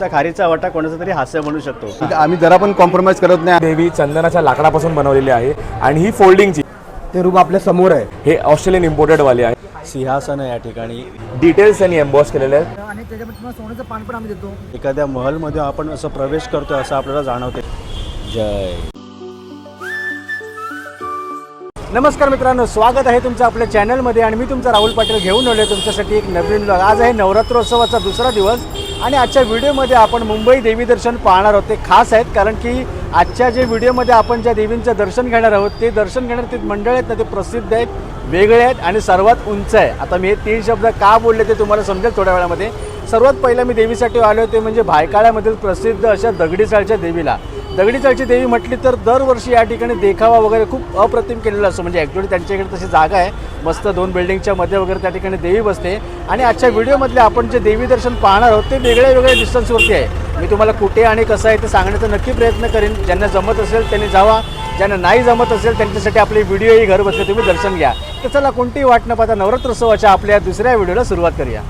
तुमचा खारीचा वाटा कोणाचा तरी हास्य म्हणू शकतो. आम्ही जरा पण कॉम्प्रोमाइज करत नाही. देवी चंदनाच्या लाकडापासून बनवलेली आहे आणि ही फोल्डिंगची ते रूप आपल्यासमोर आहे. हे ऑस्ट्रेलियन इम्पोर्टेड वाले आहे. सिंहासन आहे या ठिकाणी डिटेल्स त्यांनी एम्बॉस केलेले आहेत. आणि त्याच्यामध्ये सोन्याचं पान पण आम्ही देतो. एखाद्या महलमध्ये आपण असं प्रवेश करतोय असं आपल्याला जाणवते जय. नमस्कार मित्रांनो स्वागत आहे तुमचं आपल्या चॅनलमध्ये आणि मी तुमचा राहुल पाटील घेऊन आलो तुमच्यासाठी एक नवीन ब्लॉग आज आहे नवरात्रोत्सवाचा दुसरा दिवस. आणि आजच्या व्हिडिओमध्ये आपण मुंबई देवी दर्शन पाहणार आहोत. ते खास आहेत कारण की आजच्या जे व्हिडिओमध्ये आपण ज्या देवींचं दर्शन घेणार आहोत ते दर्शन घेणार ते मंडळ आहेत ना ते प्रसिद्ध आहेत वेगळे आहेत आणि सर्वात उंच आहे. आता मी हे तीन शब्द का बोलले ते तुम्हाला समजेल थोड्या वेळामध्ये. सर्वात पहिलं मी देवीसाठी आलो ते म्हणजे भायकाळ्यामधील प्रसिद्ध अशा दगडीसाळच्या देवीला. दगडीचाळची देवी म्हटली तर दरवर्षी या ठिकाणी देखावा वगैरे खूप अप्रतिम केलेला असतो. म्हणजे ॲक्च्युली त्यांच्याकडे तशी जागा आहे. मस्त दोन बिल्डिंगच्या मध्ये वगैरे त्या ठिकाणी देवी बसते. आणि आजच्या व्हिडिओमधले आपण जे देवी दर्शन पाहणार आहोत ते वेगळ्या वेगळ्या डिस्टन्सवरती आहे. मी तुम्हाला कुठे आणि कसं आहे ते सांगण्याचा नक्की प्रयत्न करेन. ज्यांना जमत असेल त्यांनी जावा. ज्यांना नाही जमत असेल त्यांच्यासाठी आपली व्हिडिओही घर बसले तुम्ही दर्शन घ्या. तर चला कोणतीही वाट न पाहता नवरात्रोत्सवाच्या आपल्या दुसऱ्या व्हिडिओला सुरुवात करूया.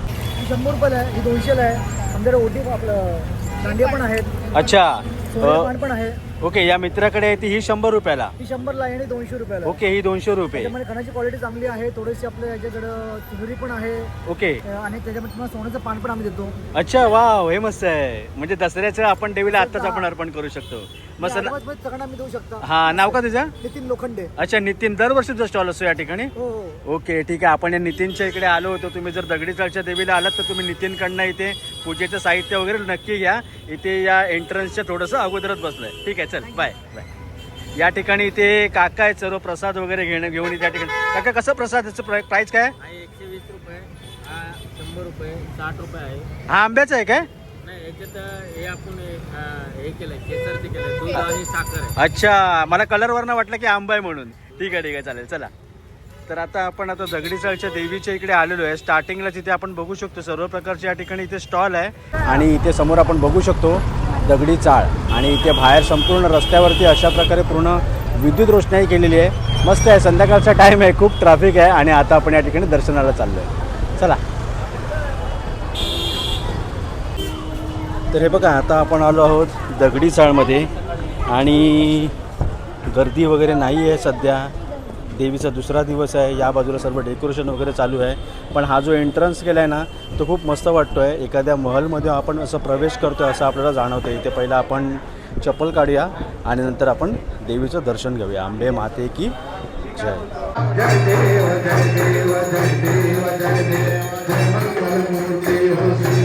शंभर रुपयाला आहे ही दोनशेला आहे. आमच्याकडे ओटी आपलं दांडिया पण आहेत. अच्छा. सोन्याचं पण आहे. ओके या मित्राकडे आहे ती ही शंभर रुपयाला. ही शंभरला आहे आणि दोनशे रुपयाला आहे. ओके ही दोनशे रुपये. त्याच्यामध्ये खणाची क्वालिटी चांगली आहे थोडीशी आपल्या याच्याकडं चुनरी पण आहे. ओके. आणि त्याच्यामध्ये तुम्हाला सोन्याचं पान पण आम्ही देतो. अच्छा वाव हे मस्त आहे. म्हणजे दसऱ्याचं आपण देवीला आत्ताच आपण अर्पण करू शकतो. मस्त ना- मध्ये सगळं आम्ही देऊ शकता. हा नाव का तुझं? नितीन लोखंडे. अच्छा नितीन दरवर्षीचा स्टॉल असतो या ठिकाणी? हो हो. ओके ठीक आहे. आपण या नितीनच्या इकडे आलो होतो. तुम्ही जर दगडीचाळच्या देवीला आलात तर तुम्ही नितीनकडनं इथे पूजेचं साहित्य वगैरे नक्की घ्या. इथे या एंट्रन्सच्या थोडंसं अगोदरच बसलंय. ठीक आहे चल बाय बाय. या ठिकाणी इथे काका आहेत सर्व प्रसाद वगैरे घेणं घेऊन इथे या ठिकाणी. काका कसं प्रसादाचं प्राईस काय? हा एकशे वीस रुपये हा शंभर रुपये साठ रुपये आहे. हा आंब्याचा आहे काय? नाही याच्यात हे आपण अ, हे केलंय केसरचे केलंय दूध आणि साखर आहे. अच्छा मला कलरवरनं वाटलं की आंबा आहे म्हणून. ठीक आहे ठीक आहे चालेल चला. तर आता आपण आता दगडीचाळच्या देवीच्या इकडे आलेलो आहे. स्टार्टिंगला तिथे आपण बघू शकतो. सर्व प्रकारचे या ठिकाणी इथे स्टॉल आहे. आणि इथे समोर आपण बघू शकतो. दगडी चाळ. आणि इथे बाहेर संपूर्ण रस्त्यावरती अशा प्रकारे पूर्ण विद्युत रोषणाई केलेली आहे. मस्त आहे. संध्याकाळचा टाईम आहे. खूप ट्रॅफिक आहे. आणि आता आपण या ठिकाणी दर्शनाला चाललो आहे चला. तर हे बघा आता आपण आलो आहोत दगडी चाळमध्ये. आणि गर्दी वगैरे नाही आहे सध्या. देवीचा दुसरा दिवस आहे या बाजूला सर्व डेकोरेशन वगैरे चालू आहे. पण हा जो एंट्रन्स केला आहे ना तो खूप मस्त वाटतो आहे एखाद्या महलमध्ये आपण असं प्रवेश करतो आहे असं आपल्याला जाणवतं इथे पहिलं आपण चप्पल काढूया आणि नंतर आपण देवीचं दर्शन घेऊया. आंबे माते की जय. तर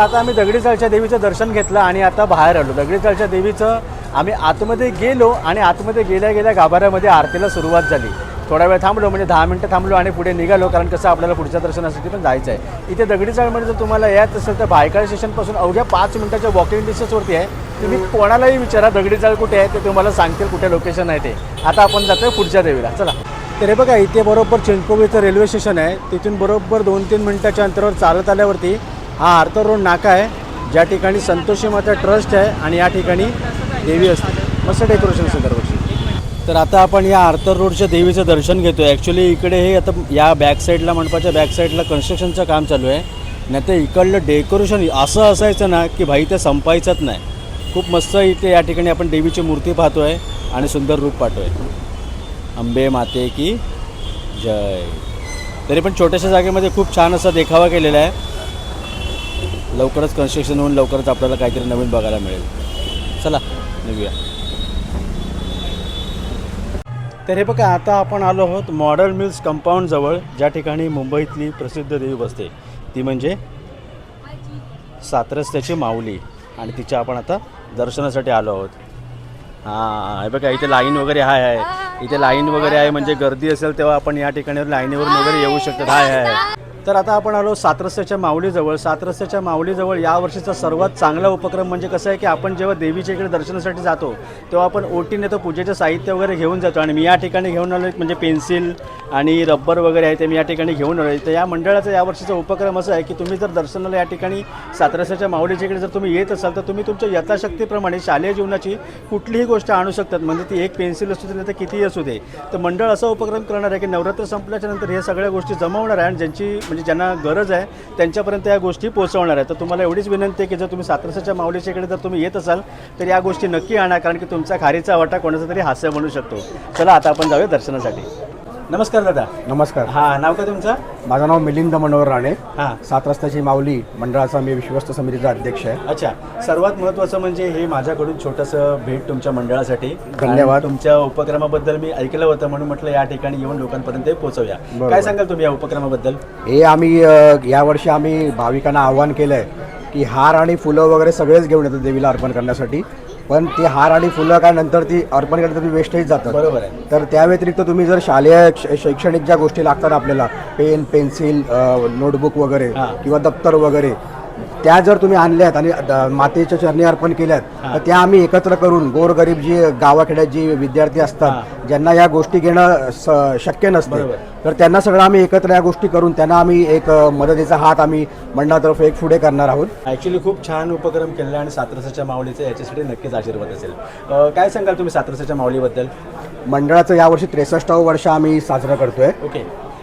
आता आम्ही दगडीचाळच्या देवीचं दर्शन घेतलं आणि आता बाहेर आलो. दगडीचाळच्या देवीचं आम्ही आतमध्ये गेलो आणि आतमध्ये गेल्या गेल्या गाभाऱ्यामध्ये आरतीला सुरुवात झाली. थोडा वेळ थांबलो म्हणजे दहा मिनटं थांबलो आणि पुढे निघालो कारण कसं आपल्याला पुढच्या दर्शनासाठी पण जायचं आहे इथे दगडीचाळमध्ये जर तुम्हाला यायचं असेल तर भायकाळ स्टेशनपासून अवघ्या पाच मिनटाच्या वॉकिंग डिस्टन्सवरती आहे. तुम्ही कोणालाही विचारा दगडीचाळ कुठे आहे ते तुम्हाला सांगतील कुठे लोकेशन आहे ते. आता आपण जातोय पुढच्या देवीला. चला. तर हे बघा इथे बरोबर चिंचपोळीचं रेल्वे स्टेशन आहे. तिथून बरोबर दोन तीन मिनटाच्या अंतरावर चालत आल्यावरती हा आर्थर रोड नाका आहे. ज्या ठिकाणी संतोषी माता ट्रस्ट आहे आणि या ठिकाणी देवी असते. मस्त डेकोरेशन असतं दरवर्षी. तर आता आपण या आर्थर रोडच्या देवीचं दर्शन घेतो आहे ॲक्च्युली इकडे हे आता या बॅक साईडला मंडपाच्या बॅक साईडला कन्स्ट्रक्शनचं काम चालू आहे. नाही तर इकडलं डेकोरेशन असं असायचं ना की भाई ते संपायचंच नाही. खूप मस्त इथे या ठिकाणी आपण देवीची मूर्ती पाहतो आहे आणि सुंदर रूप पाहतो आहे अंबे माते की जय. तरी पण छोट्याशा जागेमध्ये खूप छान असा देखावा केलेला आहे. लवकरच कन्स्ट्रक्शन होऊन लवकरच आपल्याला काहीतरी नवीन बघायला मिळेल. चला निघूया. तर हे बघा आता आपण आलो आहोत मॉडर्न मिल्स कंपाऊंडजवळ ज्या ठिकाणी मुंबईतली प्रसिद्ध देवी बसते. ती म्हणजे सातरस्त्याची माऊली. आणि तिच्या आपण आता दर्शनासाठी आलो आहोत. हां हे बघा इथे लाईन वगैरे हाय आहे इथे लाईन वगैरे आहे म्हणजे गर्दी असेल तेव्हा आपण या ठिकाणी लाईनीवरून वगैरे येऊ शकतात हाय हाय. तर आता आपण आलो सात रस्त्याच्या माऊलीजवळ. सात रस्त्याच्या माऊलीजवळ यावर्षीचा सर्वात चांगला उपक्रम म्हणजे कसं आहे की आपण जेव्हा देवीच्या इकडे दर्शनासाठी जातो तेव्हा आपण ओटीने तर पूजेचं साहित्य वगैरे घेऊन जातो आणि मी या ठिकाणी घेऊन आलो म्हणजे पेन्सिल आणि रब्बर वगैरे आहे ते मी या ठिकाणी घेऊन आलो तर या मंडळाचा या वर्षीचा उपक्रम असा आहे की तुम्ही जर दर्शनाला या ठिकाणी सात रस्त्याच्या माऊलीच्या इकडे जर तुम्ही येत असाल तर तुम्ही तुमच्या यथाशक्तीप्रमाणे शालेय जीवनाची कुठलीही गोष्ट आणू शकतात. म्हणजे ती एक पेन्सिल असू दे नाही तर कितीही असू दे. तर मंडळ असा उपक्रम करणार आहे की नवरात्र संपल्याच्या नंतर हे सगळ्या गोष्टी जमवणार आहे आणि ज्यांची म्हणजे म्हणजे ज्यांना गरज आहे त्यांच्यापर्यंत या गोष्टी पोहोचवणार आहे. तर तुम्हाला एवढीच विनंती आहे की जर तुम्ही सातरसाच्या माऊलीच्याकडे जर तुम्ही येत असाल तर या गोष्टी नक्की आणा कारण की तुमचा खारीचा वाटा कोणाचा तरी हास्य बनू शकतो. चला आता आपण जाऊया दर्शनासाठी. नमस्कार दादा. नमस्कार. हां नाव काय तुमचं? माझं नाव मिलिंद मनोहर राणे. हां. सात रस्त्याची माऊली मंडळाचा मी विश्वस्त समितीचा अध्यक्ष आहे. अच्छा. सर्वात महत्त्वाचं म्हणजे हे माझ्याकडून छोटंसं भेट तुमच्या मंडळासाठी. धन्यवाद. तुमच्या उपक्रमाबद्दल मी ऐकलं होतं म्हणून म्हटलं या ठिकाणी येऊन लोकांपर्यंत पोहोचवूया. काय सांगाल तुम्ही या उपक्रमाबद्दल? हे आम्ही अ, यावर्षी आम्ही भाविकांना आव्हान केलं आहे की हार आणि फुलं वगैरे सगळेच घेऊन येतात देवीला अर्पण करण्यासाठी. पण ते हार आणि फुलं काय नंतर ती अर्पण करण्यासाठी वेस्टेज जातात बरोबर आहे तर त्या व्यतिरिक्त तुम्ही जर शालेय श- शैक्षणिक ज्या गोष्टी लागतात आपल्याला पेन पेन्सिल नोटबुक वगैरे. किंवा दप्तर वगैरे त्या जर तुम्ही आणल्यात आणि मातेच्या चरणी अर्पण केल्यात तर त्या आम्ही एकत्र करून गोरगरीब जी गावाखेड्यात जी विद्यार्थी असतात ज्यांना या गोष्टी घेणं स- शक्य नसते. तर त्यांना सगळं आम्ही एकत्र या गोष्टी करून त्यांना आम्ही एक अ, मदतीचा हात आम्ही मंडळातर्फे एक पुढे करणार आहोत. ॲक्च्युली खूप छान उपक्रम केला आणि सातरसाच्या माऊलीचा याच्यासाठी नक्कीच आशीर्वाद असेल. अं, काय सांगाल तुम्ही सातरसाच्या माऊलीबद्दल? मंडळाचं यावर्षी त्रेसष्टावं वर्ष आम्ही साजरं करतोय. ओके.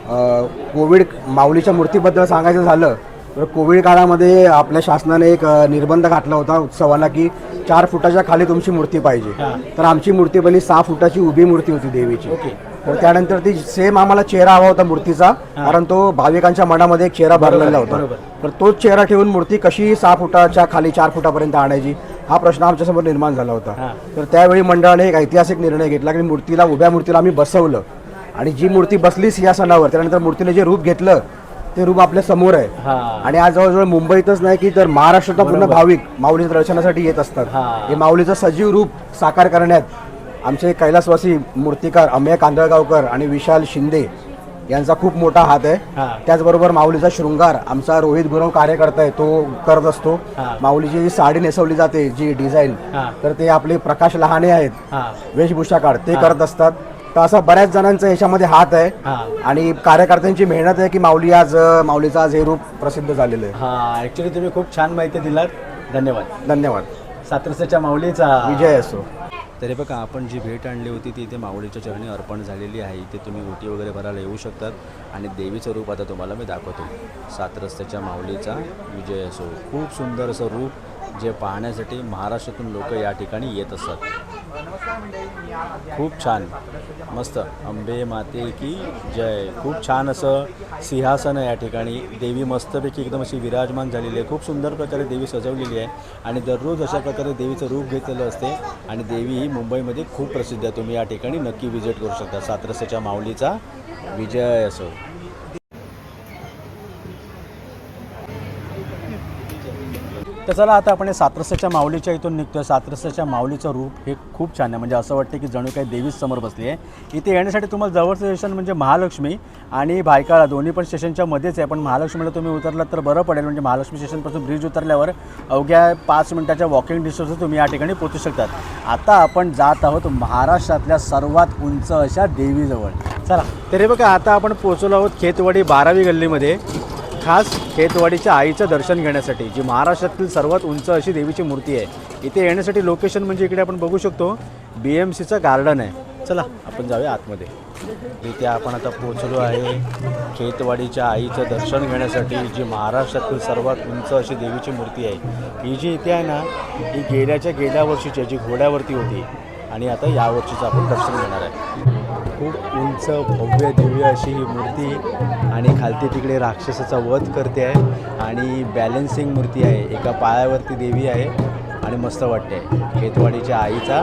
अ, कोविड माऊलीच्या मूर्तीबद्दल सांगायचं झालं तर कोविड काळामध्ये आपल्या शासनाने एक निर्बंध घातला होता उत्सवाला की चार फुटाच्या खाली तुमची मूर्ती पाहिजे. तर आमची मूर्ती पहिली सहा फुटाची उभी मूर्ती होती देवीची. तर त्यानंतर ती सेम आम्हाला चेहरा हवा होता मूर्तीचा कारण तो भाविकांच्या मनामध्ये एक चेहरा भरलेला होता. तर तोच चेहरा ठेवून मूर्ती कशी सहा फुटाच्या खाली चार फुटापर्यंत आणायची हा प्रश्न आमच्यासमोर निर्माण झाला होता. तर त्यावेळी मंडळाने एक ऐतिहासिक निर्णय घेतला की मूर्तीला उभ्या मूर्तीला आम्ही बसवलं आणि जी मूर्ती बसली सिंहासनावर त्यानंतर मूर्तीने जे रूप घेतलं ते रूप आपल्यासमोर आहे. हां. आणि आज जवळजवळ मुंबईतच नाही की तर महाराष्ट्रातला पूर्ण भाविक माऊलीच्या दर्शनासाठी येत असतात. हां. माऊलीचं सजीव रूप साकार करण्यात आमचे कैलासवासी मूर्तिकार अमेय कांदळगावकर आणि विशाल शिंदे यांचा खूप मोठा हात आहे. त्याचबरोबर माऊलीचा शृंगार आमचा रोहित गुरव कार्यकर्ता आहे तो करत असतो. माऊलीची जी साडी नेसवली जाते जी डिझाईन. तर ते आपले प्रकाश लहाने आहेत. वेशभूषा काढ ते करत असतात. तर असं बऱ्याच जणांचा याच्यामध्ये हात आहे. हां. आणि कार्यकर्त्यांची मेहनत आहे की माऊली आज माऊलीचं आज हे रूप प्रसिद्ध झालेलं आहे. हां ॲक्च्युली तुम्ही खूप छान माहिती दिलात. धन्यवाद. धन्यवाद. सातरसाच्या माऊलीचा. विजय असो. तरी बघा आपण जी भेट आणली होती ती इथे माऊलीच्या चरणी अर्पण झालेली आहे. इथे तुम्ही ओटी वगैरे भरायला येऊ शकतात. आणि देवीचं रूप आता तुम्हाला मी दाखवतो. सात रस्त्याच्या माऊलीचा विजय असो. खूप सुंदर असं रूप जे पाहण्यासाठी महाराष्ट्रातून लोक या ठिकाणी येत असतात. खूप छान. मस्त. अंबे माते की जय. खूप छान असं सिंहासन आहे या ठिकाणी. देवी मस्तपैकी एकदम अशी विराजमान झालेली आहे. खूप सुंदर प्रकारे देवी सजवलेली आहे. आणि दररोज अशा प्रकारे देवीचं रूप घेतलेलं असते. आणि देवी ही मुंबईमध्ये खूप प्रसिद्ध आहे. तुम्ही या ठिकाणी नक्की व्हिजिट करू शकता. सातरस्याच्या माऊलीचा विजय असो. तर चला आता आपण हे सातरस्याच्या माऊलीच्या इथून निघतोय. सातरस्याच्या माऊलीचं रूप हे खूप छान आहे. म्हणजे असं वाटतं की जणू काही देवीच समोर बसली आहे. इथे येण्यासाठी तुम्हाला जवळचं स्टेशन म्हणजे महालक्ष्मी आणि भायकाळा दोन्ही पण स्टेशनच्या मध्येच आहे. पण महालक्ष्मीला तुम्ही उतरलात तर बरं पडेल. म्हणजे महालक्ष्मी स्टेशनपासून ब्रिज उतरल्यावर अवघ्या पाच मिनिटाच्या वॉकिंग डिस्टन्सवर तुम्ही या ठिकाणी पोचू शकतात. आता आपण जात आहोत महाराष्ट्रातल्या सर्वात उंच अशा देवीजवळ. चला तरी बघा आता आपण पोचलो आहोत खेतवाडी बारावी गल्लीमध्ये. खास खेतवाडीच्या आईचं दर्शन घेण्यासाठी जी महाराष्ट्रातील सर्वात उंच अशी देवीची मूर्ती आहे. इथे येण्यासाठी लोकेशन म्हणजे इकडे आपण बघू शकतो. बी एम सीचं गार्डन आहे. चला आपण जाऊया आतमध्ये. इथे आपण आता पोहोचलो आहे. खेतवाडीच्या आईचं दर्शन घेण्यासाठी जी महाराष्ट्रातील सर्वात उंच अशी देवीची मूर्ती आहे. ही जी इथे आहे ना ही गेल्याच्या गेल्या वर्षीची आहे, जी घोड्यावरती होती. आणि आता यावर्षीचं आपण दर्शन घेणार आहे. खूप उंच भव्य दिव्य अशी ही मूर्ती आणि खालती तिकडे राक्षसाचा वध करते आहे आणि बॅलन्सिंग मूर्ती आहे. एका पायावरती देवी आहे आणि मस्त वाटते. खेतवाडीच्या आईचा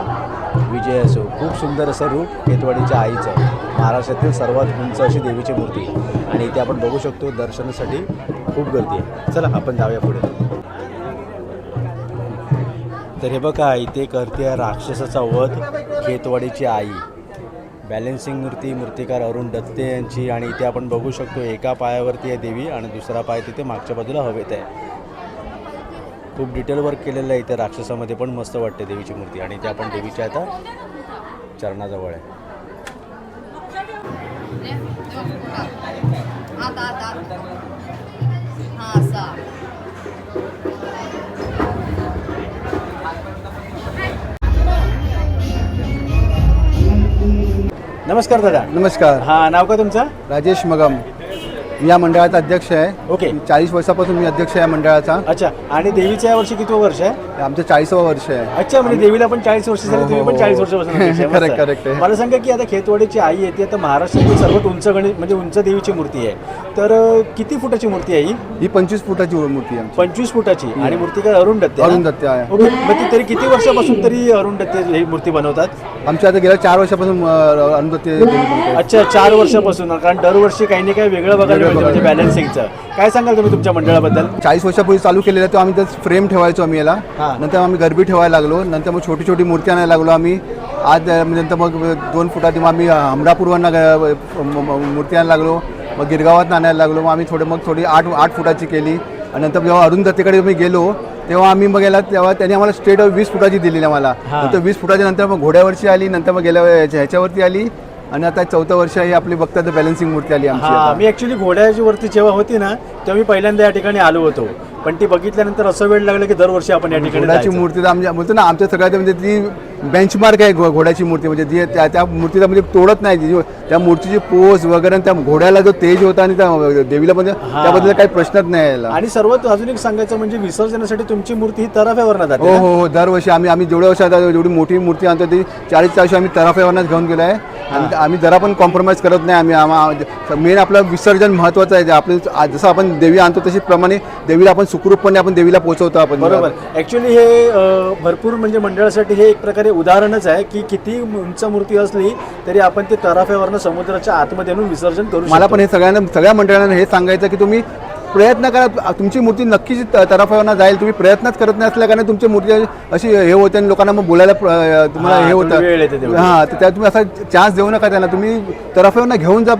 विजय असो. खूप सुंदर असं रूप खेतवाडीच्या आईचं महाराष्ट्रातील सर्वात उंच अशी देवीची मूर्ती. आणि इथे आपण बघू शकतो दर्शनासाठी खूप गर्दी आहे. चला आपण जाऊया पुढे. तर हे बघा इथे करते राक्षसाचा वध खेतवाडीची आई. बॅलेन्सिंग मूर्ती मूर्तिकार अरुण दत्ते यांची आणि इथे आपण बघू शकतो एका पायावरती आहे देवी आणि दुसरा पाय तिथे मागच्या बाजूला हवेत आहे. खूप डिटेल वर्क केलेलं आहे इथे राक्षसामध्ये पण मस्त वाटते देवीची मूर्ती आणि इथे आपण देवीच्या आता चरणाजवळ आहे. आत. नमस्कार दादा. नमस्कार. हां नाव का तुमचं? राजेश मगम. मी या मंडळाचा अध्यक्ष आहे. ओके. चाळीस वर्षापासून मी अध्यक्ष आहे या मंडळाचा. अच्छा आणि देवीच्या या वर्षी किती वर्ष आहे? आमचं चाळीसावं वर्ष आहे. अच्छा म्हणजे देवीला पण चाळीस वर्ष झाली तुम्ही पण. चाळीस वर्षापासून अध्यक्ष आहे. मस्त. Correct, आहे. correct. आहे. मला सांगा की आता खेतवाडीची आई येते आता महाराष्ट्रातील सर्वात उंच गणेश म्हणजे उंच देवीची मूर्ती आहे. तर अं, किती फुटाची मूर्ती आहे ही? ही पंचवीस फुटाची मूर्ती आहे आमची. पंचवीस फुटाची. आणि मूर्तिकार अरुण दत्ते ना? अरुण दत्ते आहे. ओके मग ती तरी किती वर्षापासून तरी अरुण दत्ते ही मूर्ती बनवतात? आमच्या आता गेल्या चार वर्षापासून. अच्छा चार वर्षापासून. कारण दरवर्षी काही ना काही वेगळं बघायला मिळतं म्हणजे बॅलन्सिंगचं काय सांगाल तुम्ही तुमच्या मंडळाबद्दल? चाळीस वर्षापूर्वी चालू केलेलं तेव्हा आम्ही त्याच फ्रेम ठेवायचो आम्ही याला. हा. नंतर आम्ही गरबी ठेवायला लागलो. नंतर मग छोटी छोटी मूर्ती आणायला लागलो आम्ही. आज अं, नंतर मग दोन फुटाची मग आम्ही हमरापूर्वांना मूर्ती आणायला लागलो. मग गिरगावात आणायला लागलो. मग आम्ही थोडे मग थोडी आठ आठ फुटाची केली. आणि नंतर जेव्हा अरुण दत्तेकडे मी गेलो तेव्हा आम्ही मग याला तेव्हा त्यांनी आम्हाला स्टेट वीस फुटाची दिलेली आम्हाला. नंतर वीस फुटाच्या नंतर मग घोड्यावरची आली नंतर मग गेल्या ह्याच्या- ह्याच्यावरती आली आणि आता चौथं वर्ष ही आपली बघता बॅलन्सिंग मूर्ती आली आमची हा आता. मी ॲक्च्युली घोड्याची वरती जेव्हा होती ना तेव्हा मी पहिल्यांदा या ठिकाणी आलो होतो पण ती बघितल्यानंतर असं वेळ लागला की दरवर्षी आपण या ठिकाणी घोड्याची जायचं. मूर्ती तर आमच्या बोलतो ना आमच्या सगळ्यात म्हणजे ती बेंचमार्क आहे घो- घोड्याची मूर्ती म्हणजे ती त्या त्या मूर्तीला म्हणजे तोडत नाही ती जो- त्या मूर्तीची पोज वगैरे आणि त्या घोड्याला जो तेज होता आणि त्या देवीला म्हणजे हा. त्याबद्दल काही प्रश्नच नाही यायला आणि सर्वात अजून एक सांगायचं म्हणजे विसर्जनासाठी तुमची मूर्ती ही तराफ्यावर जाते हो ना? हो हो दरवर्षी आम्ही आम्ही जेवढ्या वर्षात जेवढी मोठी मूर्ती आणतो ती चाळीस वर्ष आम्ही तराफ्यावरच घेऊन गेलो आहे आणि आम्ही जरा पण कॉम्प्रोमाइज करत नाही आम्ही मेन आपलं विसर्जन महत्त्वाचं आहे. जे आपलं आ- जसं आपण देवी आणतो तशी प्रमाणे देवीला आपण सुखरूपपणे आपण देवीला पोहोचवतो आपण. बरोबर. ऍक्च्युली हे भरपूर म्हणजे मंडळासाठी हे एक प्रकारे उदाहरणच आहे की किती उंच मूर्ती असली तरी आपण ते तराफ्यावरनं समुद्राच्या आतमध्ये आणून विसर्जन करू मला. पण हे सगळ्यांना सगळ्या मंडळांना हे सांगायचं की तुम्ही प्रयत्न करा. तुमची मूर्ती नक्कीच त- तराफ्यावरनं जाईल. तुम्ही प्रयत्नच करत नाही असल्या कारण तुमची मूर्ती अशी हे होते आणि लोकांना मग बोलायला तुम्हाला हा, होतं. हां तर त्या तुम्ही असा चान्स देऊ नका त्यांना. तुम्ही तराफ्यावरनं घेऊन जा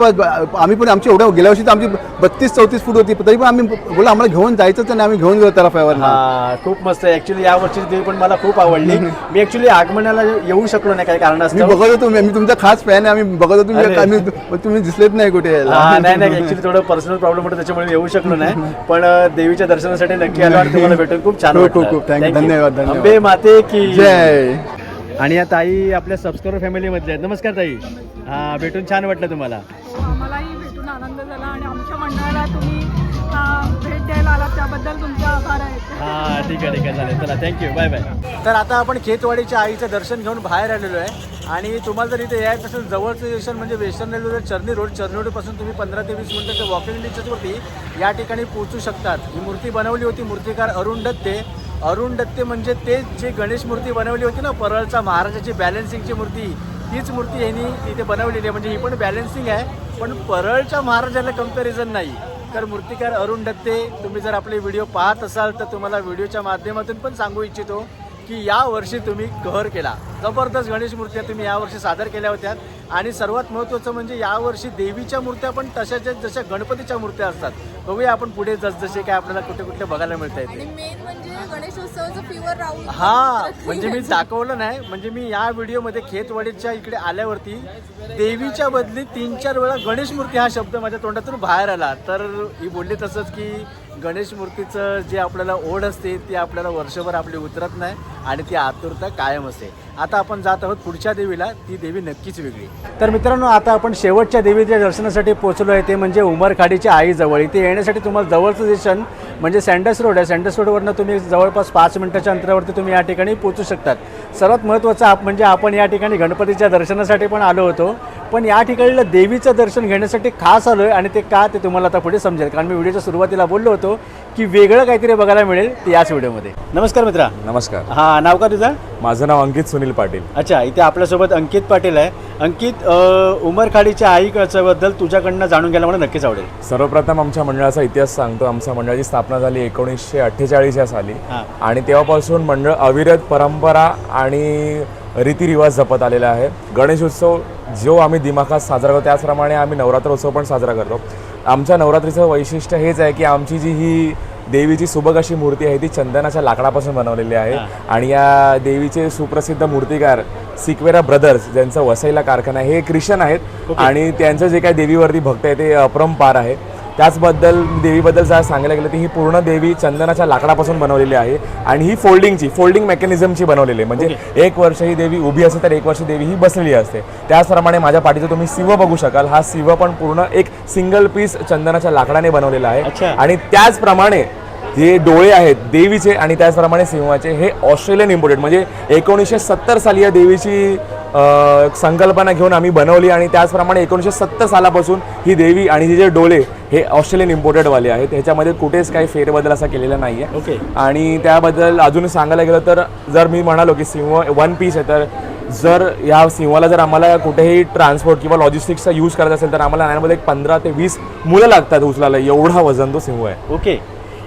आम्ही पण आमची एवढ्या गेल्या वर्षी तर आमची बत्तीस चौतीस फूट होती. तरी पण आम्ही बोला आम्हाला घेऊन जायचंच आणि आम्ही घेऊन गेलो तराफ्यावरनं हा खूप मस्त आहे. ऍक्च्युली या वर्षीची देवी पण मला खूप आवडली. मी ऍक्च्युली आगमनाला येऊ शकलो नाही काही मी कारणास्तव बघत होतो मी मी तुमचा खास फॅन आहे. आम्ही बघत होतो मी- तुम्ही दिसलेत नाही कुठे नाही नाही ऍक्च्युली थोडं पर्सनल प्रॉब्लेम होतं त्याच्यामुळे येऊ शकलो नाही. पण अ, देवीच्या दर्शनासाठी नक्की आलो आणि तुम्हाला भेटून खूप छान खूप- वाटलं. खूप- you. धन्यवाद, धन्यवाद. माते की. जय. आणि या ताई आपल्या सबस्क्राईबर फॅमिलीमधल्या आहेत. नमस्कार ताई. हा भेटून छान वाटलं तुम्हाला. हो, आम्हालाही भेटून आनंद झाला आणि आमच्या मंडळाला तुम्ही द्यायला आलात त्याबद्दल तुमचे आभार आहेत. हा ठीक आहे ठीक आहे चालेल. चला थँक्यू बाय बाय तर आता आपण खेतवाडीच्या आईचं दर्शन घेऊन बाहेर आलेलो आहे. आणि तुम्हाला जर इथे यायचं असेल जवळचं स्टेशन म्हणजे western railway Charni road Charni रोडपासून तुम्ही पंधरा ते वीस मिनिटाच्या वॉकिंग डिस्टन्सवरती या ठिकाणी पोहोचू शकतात. ही मूर्ती बनवली होती मूर्तिकार अरुण दत्ते. अरुण दत्ते म्हणजे ते जे गणेश मूर्ती बनवली होती ना परळचा महाराजाची बॅलन्सिंगची मूर्ती तीच मूर्ती यांनी इथे बनवलेली आहे. म्हणजे ही पण बॅलन्सिंग आहे पण परळच्या महाराजाला कंपॅरिझन नाही. तर मूर्तिकार अरुण दत्ते तुम्ही जर आपले व्हिडिओ पाहत असाल तर तुम्हाला व्हिडिओच्या माध्यमातून पण सांगू इच्छितो की या वर्षी तुम्ही कहर केला. जबरदस्त गणेश मूर्त्या तुम्ही यावर्षी सादर केल्या होत्या. आणि सर्वात महत्त्वाचं म्हणजे यावर्षी देवीच्या मूर्त्या पण तशाच्या जशा गणपतीच्या मूर्त्या असतात. बघूया आपण पुढे जसजसे काय आपल्याला कुठे कुठे बघायला मिळत आहेत म्हणजे हा म्हणजे मी दाखवलं नाही म्हणजे मी या व्हिडिओमध्ये खेतवाडीच्या इकडे आल्यावरती देवीच्या बदली तीन चार वेळा गणेश मूर्ती हा शब्द माझ्या तोंडातून बाहेर आला. तर ही बोलली तसंच की गणेश मूर्तीचं जे आपल्याला ओढ असते ती आपल्याला वर्षभर आपली उतरत नाही आणि ती आतुरता कायम असते. आता आपण जात आहोत पुढच्या देवीला. ती देवी नक्कीच वेगळी. तर मित्रांनो आता आपण शेवटच्या देवीच्या दर्शनासाठी पोहोचलो आहे. ते म्हणजे उमरखाडीच्या आईजवळ इथे येण्यासाठी तुम्हाला जवळचं स्टेशन म्हणजे सँडस रोड आहे. सँडस रोडवरनं तुम्ही जवळपास पाच मिनिटाच्या अंतरावरती तुम्ही या ठिकाणी पोहोचू शकतात. सर्वात महत्त्वाचं आप म्हणजे आपण या ठिकाणी गणपतीच्या दर्शनासाठी पण आलो होतो. पण या ठिकाणीला देवीचं दर्शन घेण्यासाठी खास आलो आहे आणि ते का ते तुम्हाला आता पुढे समजेल. कारण मी व्हिडिओच्या सुरुवातीला बोललो होतो की वेगळं काहीतरी बघायला मिळेल ते याच व्हिडिओमध्ये. नमस्कार मित्रा. नमस्कार. हां नाव का तुझं? माझं नाव अंकित सुनील पाटील. अच्छा इथे आपल्यासोबत अंकित पाटील आहे. अंकित अ, उमरखाडीच्या आईकडच्याबद्दल तुझ्याकडनं जाणून घ्यायला मला नक्कीच आवडेल. सर्वप्रथम आमच्या मंडळाचा इतिहास सांगतो. आमच्या मंडळाची स्थापना झाली एकोणीसशे अठ्ठेचाळीस या साली. हां. आणि तेव्हापासून मंडळ अविरत परंपरा आणि रीतिरिवाज जपत आलेला आहे. गणेशोत्सव जो आम्ही दिमाखात साजरा करतो त्याचप्रमाणे आम्ही नवरात्रोत्सव पण साजरा करतो. आमच्या नवरात्रीचं वैशिष्ट्य हेच आहे की आमची जी ही देवीची सुबक अशी मूर्ती आहे ती चंदनाच्या लाकडापासून बनवलेली आहे. आणि या देवीचे सुप्रसिद्ध मूर्तिकार सिक्वेरा ब्रदर्स ज्यांचं वसईला कारखाना आहे हे ख्रिश्चन आहेत. आणि त्यांचं जे काही देवीवरती भक्त आहे ते अपरंपार आहे. त्याचबद्दल देवीबद्दल जर सांगायला गेलं तर ही पूर्ण देवी चंदनाच्या लाकडापासून बनवलेली आहे आणि ही फोल्डिंगची फोल्डिंग मेकॅनिझमची बनवलेली आहे. म्हणजे एक वर्ष ही देवी उभी असते तर एक वर्ष देवी ही बसलेली असते. त्याचप्रमाणे माझ्या पाठीचं तुम्ही शिव बघू शकाल. हा शिव पण पूर्ण एक सिंगल पीस चंदनाच्या लाकडाने बनवलेला. आहे. आणि त्याचप्रमाणे जे डोळे आहेत देवीचे आणि त्याचप्रमाणे सिंहाचे हे ऑस्ट्रेलियन इम्पोर्टेड म्हणजे एकोणीसशे सत्तर साली या देवीची संकल्पना घेऊन आम्ही बनवली आणि त्याचप्रमाणे एकोणीसशे सत्तर सालापासून ही देवी आणि ही जे डोळे हे ऑस्ट्रेलियन इम्पोर्टेडवाले आहेत. ह्याच्यामध्ये कुठेच काही फेरबदल असा केलेला नाही आहे ओके आणि त्याबद्दल अजून सांगायला गेलं तर जर मी म्हणालो की सिंह वन पीस आहे तर जर या सिंहाला जर आम्हाला कुठेही ट्रान्सपोर्ट किंवा लॉजिस्टिक्सचा यूज करायचा असेल तर आम्हाला आणण्यामध्ये एक पंधरा ते वीस मुलं लागतात उचलायला. एवढा वजन तो सिंह आहे. ओके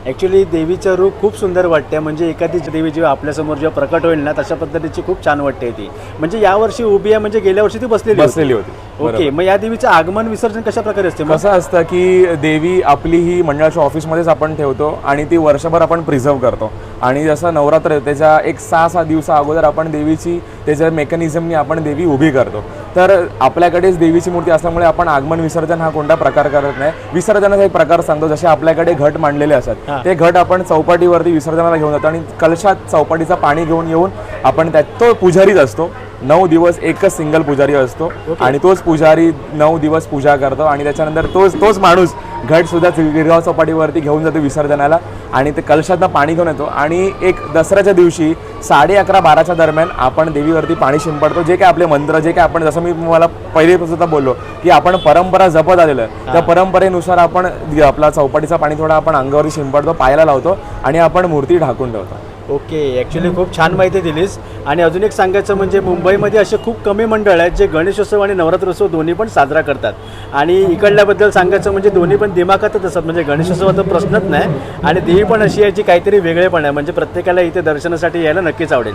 ॲक्च्युली देवीचं रूप खूप सुंदर वाटते म्हणजे एखादी देवी जेव्हा आपल्यासमोर जेव्हा प्रकट होईल ना तशा पद्धतीची खूप छान वाटते ती. म्हणजे यावर्षी उभी आहे म्हणजे गेल्या वर्षी ती बसलेली. बसलेली होती. ओके. मग या देवीचं आगमन विसर्जन कशा प्रकारे असते कसं असतं की देवी आपली ही मंडळाच्या ऑफिसमध्येच आपण ठेवतो आणि ती वर्षभर आपण प्रिझर्व करतो. आणि जसं नवरात्र त्याच्या एक सहा सात दिवसा अगोदर आपण देवीची त्याच्या मेकॅनिझमनी आपण देवी उभी करतो. तर आपल्याकडेच देवीची मूर्ती असल्यामुळे आपण आगमन विसर्जन हा कोणता प्रकार करत नाही. विसर्जनाचा एक प्रकार सांगतो जसे आपल्याकडे घट मांडलेले. असतात. ते घट आपण चौपाटीवरती विसर्जनाला घेऊन जातो आणि कलशात चौपाटीचा पाणी घेऊन येऊन आपण त्यात तो पुजारीच असतो. नऊ दिवस एकच सिंगल पुजारी असतो आणि तोच पुजारी नऊ दिवस पूजा करतो आणि त्याच्यानंतर तोच तोच माणूस घट सुद्धा गिरगाव चौपाटीवरती घेऊन जातो विसर्जनाला आणि ते कलशातनं पाणी घेऊन येतो. आणि एक दसऱ्याच्या दिवशी साडे अकरा बाराच्या दरम्यान आपण देवीवरती पाणी शिंपडतो. जे काय आपले मंत्र जे काय आपण जसं मी मला पहिले सुद्धा बोललो की आपण परंपरा जपत आलेलो आहे. त्या परंपरेनुसार आपण आपला चौपाटीचा पाणी थोडा आपण अंगावरती शिंपडतो पायाला लावतो आणि आपण मूर्ती ढाकून ठेवतो. ओके ॲक्च्युली खूप छान माहिती दिलीस. आणि अजून एक सांगायचं म्हणजे मुंबईमध्ये असे खूप कमी मंडळ आहेत जे गणेशोत्सव आणि नवरात्रोत्सव दोन्ही पण साजरा करतात. आणि इकडल्याबद्दल सांगायचं म्हणजे दोन्ही पण दिमाखातच असतात म्हणजे गणेशोत्सवाचा प्रश्नच नाही. आणि देवी पण अशी आहे जी काहीतरी वेगळेपण आहे म्हणजे प्रत्येकाला इथे दर्शनासाठी यायला नक्कीच आवडेल.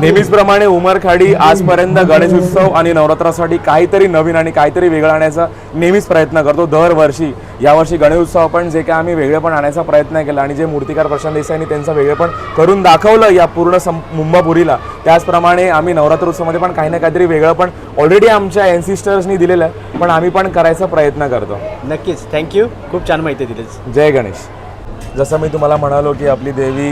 नेहमीचप्रमाणे उमरखाडी आजपर्यंत गणेशोत्सव आणि नवरात्रासाठी काहीतरी नवीन आणि काहीतरी वेगळं आणायचा नेहमीच प्रयत्न करतो दरवर्षी. यावर्षी गणेशोत्सव आपण जे काय आम्ही वेगळेपण आणायचा प्रयत्न केला आणि जे मूर्तिकार प्रशांत देसाईंनी त्यांचं वेगळेपण करून दाखवलं या पूर्ण सं मुंबापुरीला. त्याचप्रमाणे आम्ही नवरात्रोत्सवमध्ये पण काही ना काहीतरी वेगळं पण ऑलरेडी आमच्या एन्सिस्टर्सनी दिलेलं आहे. पण आम्ही पण करायचा प्रयत्न करतो. नक्कीच. थँक्यू खूप छान माहिती दिलीस. जय गणेश. जसं मी तुम्हाला म्हणालो की आपली देवी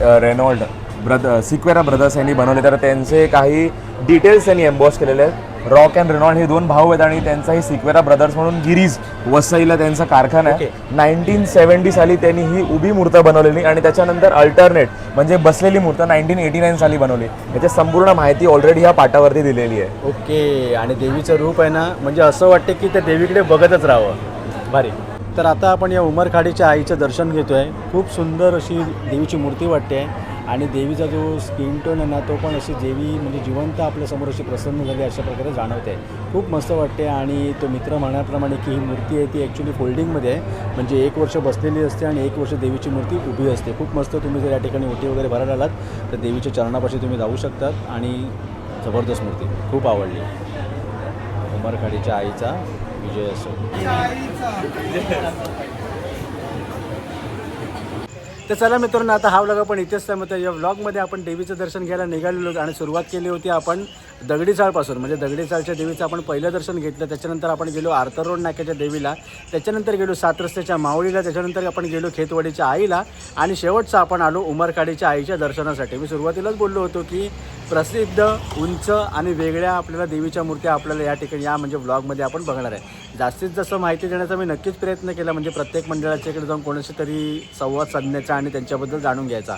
रेनॉल्ड ब्रद सिक्वेरा ब्रदर्स यांनी बनवले तर त्यांचे काही डिटेल्स त्यांनी एम्बॉस केलेले आहेत. रॉक अँड रेनॉल्ड हे दोन भाऊ आहेत आणि त्यांचाही सिक्वेरा ब्रदर्स म्हणून गिरीज वसईला त्यांचा कारखाना आहे. नाईन्टीन सेवन्टी साली त्यांनी ही उभी मूर्त बनवलेली आणि त्याच्यानंतर अल्टरनेट म्हणजे बसलेली मूर्त नाईन्टीन एटी नाईन साली बनवली. याची संपूर्ण माहिती ऑलरेडी ह्या पाटावरती दिलेली आहे. ओके आणि देवीचं रूप आहे ना म्हणजे असं वाटतं की त्या देवीकडे बघतच राहावं. भारी. तर आता आपण या उमरखाडीच्या आईचं दर्शन घेतो आहे खूप सुंदर अशी देवीची मूर्ती वाटते. आणि देवीचा जो स्किन टोन आहे ना तो पण अशी देवी म्हणजे जिवंत आपल्यासमोर अशी प्रसन्न झाली अशा प्रकारे जाणवते. खूप मस्त वाटते आणि तो मित्र म्हणण्याप्रमाणे की ही मूर्ती आहे ती ॲक्च्युली फोल्डिंगमध्ये आहे. म्हणजे एक वर्ष बसलेली असते आणि एक वर्ष देवीची मूर्ती उभी असते. खूप मस्त तुम्ही जर या ठिकाणी ओटी वगैरे भरायला आलात तर देवीच्या चरणापाशी तुम्ही जाऊ शकतात आणि जबरदस्त मूर्ती. खूप आवडली. उमरखाडीच्या आईचा विजय असो. तर चला मित्रांनो आता हा व्लॉग आपण इथेच थांबतो या व्लॉगमध्ये आपण देवीचं दर्शन घ्यायला निघालेलो आणि सुरुवात केली होती आपण दगडीचाळपासून म्हणजे दगडीचाळच्या देवीचं आपण पहिलं दर्शन घेतलं त्याच्यानंतर आपण गेलो आर्थर रोड नाक्याच्या देवीला त्याच्यानंतर गेलो सात रस्त्याच्या मावळीला त्याच्यानंतर आपण गेलो खेतवाडीच्या आईला आणि शेवटचं आपण आलो उमरकाडीच्या आईच्या दर्शनासाठी. मी सुरुवातीलाच बोललो होतो की प्रसिद्ध उंच आणि वेगळ्या आपल्याला देवीच्या मूर्त्या आपल्याला या ठिकाणी या म्हणजे ब्लॉगमध्ये आपण बघणार आहे. जास्तीत जास्त माहिती देण्याचा मी नक्कीच प्रयत्न केला म्हणजे प्रत्येक मंडळाच्या इकडे जाऊन कोणाशी तरी संवाद साधण्याचा आणि त्यांच्याबद्दल जाणून घ्यायचा.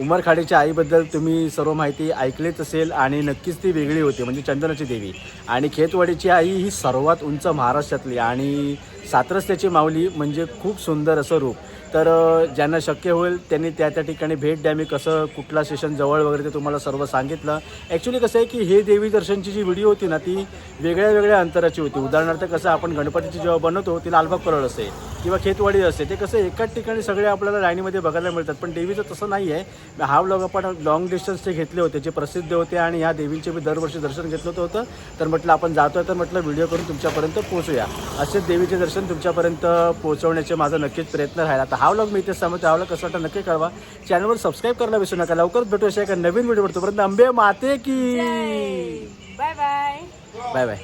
उमरखाडीच्या आईबद्दल तुम्ही सर्व माहिती ऐकलीच असेल आणि नक्कीच ती वेगळी होती म्हणजे चंदनाची देवी. आणि खेतवाडीची आई ही सर्वात उंच महाराष्ट्रातली आणि सातरस्त्याची माऊली म्हणजे खूप सुंदर असं रूप. तर ज्यांना शक्य होईल त्यांनी त्या त्या ठिकाणी भेट द्या. मी कसं कुठला स्टेशन जवळ वगैरे ते तुम्हाला सर्व सांगितलं. ॲक्च्युली कसं आहे की हे देवी दर्शनची जी व्हिडिओ होती ना ती वेगळ्या वेगळ्या अंतराची होती. उदाहरणार्थ कसं आपण गणपतीची जेव्हा बनवतो ती लालबाग परळ असते किंवा खेतवाडी असते. ते कसं एकाच ठिकाणी सगळे आपल्याला लाईनीमध्ये बघायला मिळतात. पण देवीचं तसं नाही आहे हा व्लॉग आपण लॉंग डिस्टन्सचे घेतले होते जे प्रसिद्ध होते आणि ह्या देवींचे मी दरवर्षी दर्शन घेतलं होतं. तर म्हटलं आपण जातोय तर म्हटलं व्हिडिओ करून तुमच्यापर्यंत पोहोचूया. असेच देवीचे दर्शन तुमच्यापर्यंत पोहोचवण्याचे माझा नक्कीच प्रयत्न राहिला. आता हा व्लॉग मी इथे सांगतो हा व्लॉग कसं वाटतं नक्की कळवा. चॅनलवर सबस्क्राईब करायला विसरू नका. लवकरच भेटू अशा एका नवीन व्हिडिओ तोपर्यंत अंबे माते की. Bye bye bye bye